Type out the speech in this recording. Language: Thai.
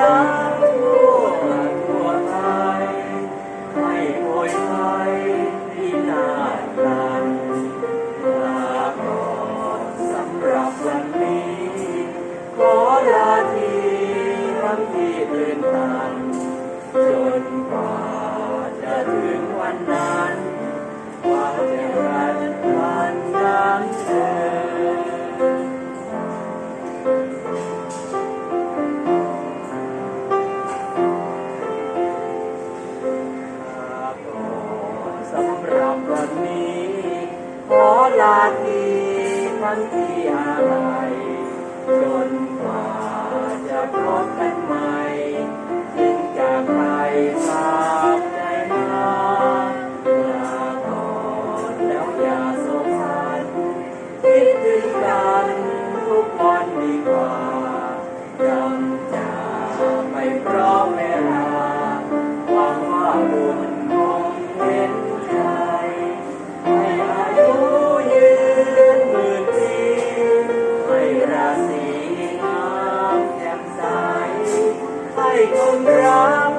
감사합니다. ขอลาทีทั้งที่อะไรจนกว่า ay kong rao